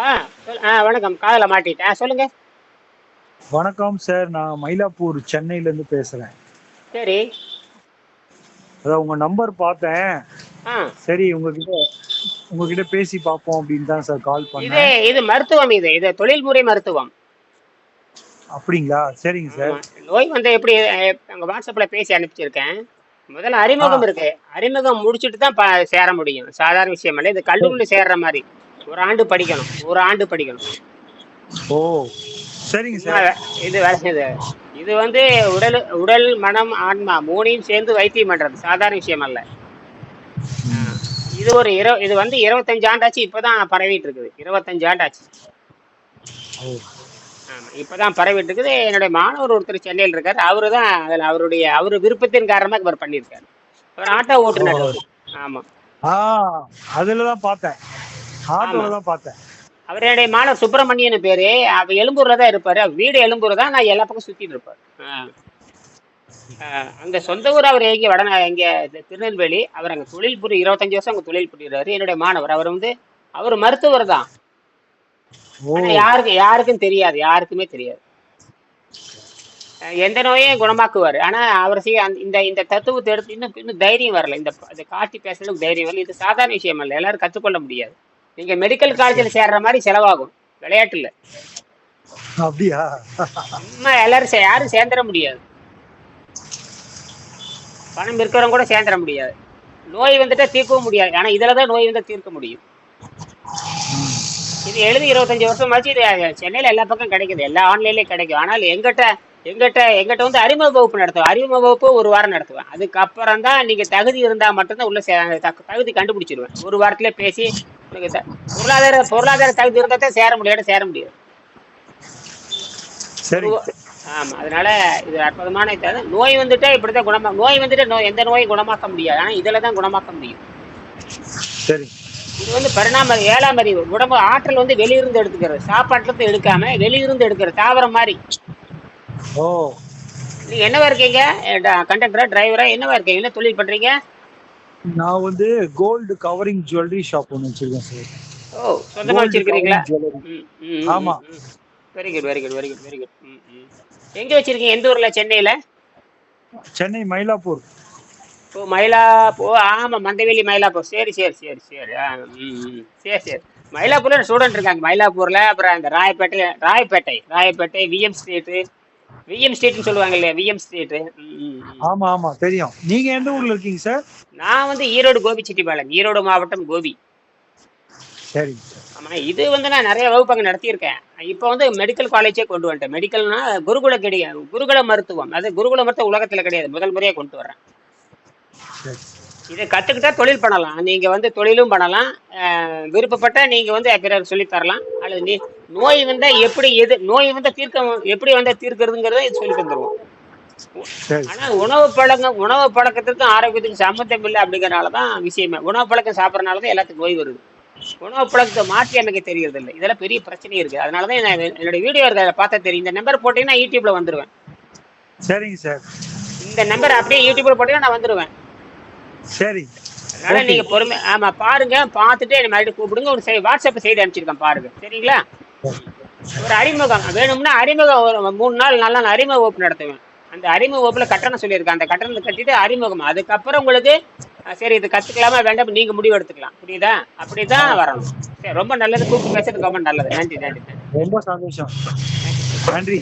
ஆ வணக்கம். காதல மாட்டிட்டேன். சொல்லுங்க. வணக்கம் சார். நான் மயிலாப்பூர் சென்னையில இருந்து பேசுறேன். சரி. அதான் உங்க நம்பர் பார்த்தேன். ஆ. சரி உங்ககிட்ட உங்ககிட்ட பேசி பார்ப்போம் அப்படின்னு தான் சார் கால் இது பண்ணேன். இது மருத்துவம் இது. இது தொழில்முறை மருத்துவம். அப்படிங்களா? சரிங்க சார். நோய் வந்து எப்படி அஹ், அங்க வாட்ஸ்அப்ல பேசி அனுப்பிச்சிருக்கேன். முதல்ல அறிமுகம் ஆ. இருக்கு. அறிமுகம் முடிச்சுட்டு தான் ப- சேர முடியும். சாதாரண விஷயம் இல்லை. இது கல்லூரியில சேர்ற மாதிரி. ஒரு ஆண்டு படிக்கணும். ஒரு ஆண்டு படிக்கணும். ஓ சரிங்க சார். இது வேற இது. இது வந்து உடல் உடல் மனம் ஆன்மா மூணையும் சேர்ந்து வைத்தியம் பண்றது சாதாரண விஷயம் அல்ல. இது ஒரு இரு இது வந்து இருபத்தஞ்சு ஆண்டாச்சு இப்பதான் பரவிட்டு இருக்குது இருபத்தஞ்சு ஆண்டாச்சு. இப்பதான் பரவிட்டு இருக்குது என்னுடைய மாணவர் ஒருத்தர் சென்னையில் இருக்காரு. அவரு தான் அதில் அவருடைய அவர் விருப்பத்தின் காரணமாக இவர் பண்ணியிருக்காரு. அவர் ஆட்டோ ஓட்டுநர். ஆமா. ஆ அதுல தான் பார்த்தேன். ஆட்டோல. தான் பார்த்தேன். அவர் என்னுடைய மாணவர் சுப்பிரமணியன் பேரு. அவர் எழும்பூர்ல தான் இருப்பாரு. வீடு எழும்பூர் தான் நான் எல்லா பக்கம் சுத்திட்டு இருப்பார் அங்க சொந்த ஊர் அவர் எங்க வட இங்க திருநெல்வேலி. அவர் அங்க தொழில் புரி இருபத்தஞ்சு வருஷம் அங்க தொழில் புரியுறாரு. என்னுடைய மாணவர். அவர் வந்து அவர் மருத்துவர் தான். யாருக்கு யாருக்கும் தெரியாது. யாருக்குமே தெரியாது. எந்த நோயையும் குணமாக்குவார். ஆனா அவர் செய்ய இந்த இந்த தத்துவத்தை எடுத்து இன்னும் இன்னும் தைரியம் வரல. இந்த காட்டி பேசுறதுக்கு தைரியம் வரல. இது சாதாரண விஷயம் அல்ல. எல்லாரும் கற்றுக்கொள்ள முடியாது. நீங்க மெடிக்கல் காலேஜில் சேர்ற மாதிரி செலவாகும். விளையாட்டு இல்ல அப்படியா? சும்மா எல்லாரும் யாரும் சேர்ந்துட முடியாது. பணம் இருக்கிறவங்க கூட சேர்ந்துட முடியாது. நோய் வந்துட்டா தீர்க்கவும் முடியாது. ஆனா இதுல தான் நோய் வந்தா தீர்க்க முடியும். இது எழுதி இருபத்தஞ்சு வருஷம் ஆச்சு இது சென்னையில எல்லா பக்கம் கிடைக்குது. எல்லா ஆன்லைன்லயும் கிடைக்கும். ஆனால் எங்கிட்ட எங்கிட்ட எங்கிட்ட வந்து அறிமுக வகுப்பு நடத்துவேன். அறிமுக வகுப்பு ஒரு வாரம் நடத்துவேன். அதுக்கப்புறம் தான் நீங்க தகுதி இருந்தா மட்டும்தான் உள்ள தகுதி கண்டுபிடிச்சிருவேன். ஒரு வாரத்துல பேசி பொருளாதார பொருளாதார தகுதி இருந்தா தான் சேர முடியாது சேர முடியாது ஆமா அதனால இது அற்புதமான இது. நோய் வந்துட்டா இப்படிதான் குணமா நோய் வந்துட்டு நோய் எந்த நோயும் குணமாக்க முடியாது. ஆனா இதுல தான் குணமாக்க முடியும். சரி. இது வந்து பரிணாம ஏழாம் அறிவு. உடம்பு ஆற்றல் வந்து வெளியிருந்து எடுத்துக்கிறது. சாப்பாட்டுல எடுக்காம வெளியிருந்து எடுக்கிறது. தாவரம் மாதிரி. ஓ. நீங்க என்னவா இருக்கீங்க? கண்டக்டரா டிரைவரா என்னவா இருக்கீங்க? என்ன தொழில் பண்றீங்க? நான் வந்து கோல்டு கவரிங் ஜுவல்லரி ஷாப் ஒன்று வச்சிருக்கேன் சார் ஓ சொந்தமா வச்சிருக்கீங்களா. ஆமா. Very good very good very good very good எங்க வச்சிருக்கீங்க? எந்த ஊர்ல? சென்னையில? சென்னை மயிலாப்பூர். ஓ மயிலா ஓ ஆமா மந்தவெளி மயிலாப்பூர். சரி சரி சரி சரி. சரி சரி. மயிலாப்பூர்ல ஸ்டூடெண்ட் இருக்காங்க. மயிலாப்பூர்ல அப்புறம் இந்த Royapettah Royapettah Royapettah VM street VM ஸ்ட்ரீட்னு சொல்லுவாங்க இல்லையா விஎம் ஸ்ட்ரீட்டு ஆமா ஆமா தெரியும். நீங்க எந்த ஊர்ல இருக்கீங்க சார் நான் வந்து ஈரோடு கோபிச்செட்டிப்பாளையம் ஈரோடு மாவட்டம் கோபி. சார். ஆமா இது வந்து நான் நிறைய வகுப்பங்க நடத்தியிருக்கேன். இப்போ வந்து மெடிக்கல் காலேஜே கொண்டு வந்துட்டேன். மெடிக்கல்னா குருகுல கிடையாது குருகுல மருத்துவம். அது குருகுல மருத்துவம் உலகத்துல கிடையாது. முதல் முறையா கொண்டு சரி. இதை கத்துக்கிட்டா தொழில் பண்ணலாம். நீங்க வந்து தொழிலும் பண்ணலாம். விருப்பப்பட்டா நீங்க வந்து பிறர் சொல்லித் தரலாம். அல்லது நீ நோய் வந்தா எப்படி எது நோய் வந்தா தீர்க்க எப்படி வந்தா தீர்க்கிறதுங்கிறத சொல்லி தந்துருவோம் ஆனா உணவு பழக்கம் உணவு பழக்கத்துக்கும் ஆரோக்கியத்துக்கும் சம்மந்தம் இல்லை அப்படிங்கறனால தான் விஷயமே. உணவு பழக்கம் சாப்பிட்றதுனால தான் எல்லாத்துக்கும் நோய் வருது. உணவு பழக்கத்தை மாற்றி அமைக்க தெரியறது இல்லை இதெல்லாம் பெரிய பிரச்சனை இருக்கு. அதனால தான் நான் என்னோட வீடியோ இருக்கு அதை பார்த்தா தெரியும். இந்த நம்பர் போட்டீங்கன்னா யூடியூப்ல வந்துருவேன். சரிங்க சார். இந்த நம்பர் அப்படியே யூடியூப்ல போட்டீங்கன்னா நான் வந்துருவேன். சரி. அதனால. நீங்க பொறுமை ஆமா பாருங்க பார்த்துட்டு என்ன மறுபடியும் கூப்பிடுங்க. ஒரு வாட்ஸ்அப் செய்தி அனுப்பிச்சிருக்கேன் பாருங்க. சரிங்களா? ஒரு அறிமுகம். வேணும்னா அறிமுகம் ஒரு மூணு நாள் நாலு நாள் அறிமுக வகுப்பு நடத்துவேன். அந்த அறிமுக வகுப்புல கட்டணம் சொல்லியிருக்கேன். அந்த கட்டணத்தை கட்டிட்டு அறிமுகம். அதுக்கப்புறம் உங்களுக்கு சரி இது கத்துக்கலாமா வேண்டாம் நீங்க முடிவு எடுத்துக்கலாம். புரியுதா? அப்படிதான் வரணும். சரி ரொம்ப நல்லது. கூப்பிட்டு பேசுறது ரொம்ப நல்லது. நன்றி நன்றி. ரொம்ப சந்தோஷம். நன்றி.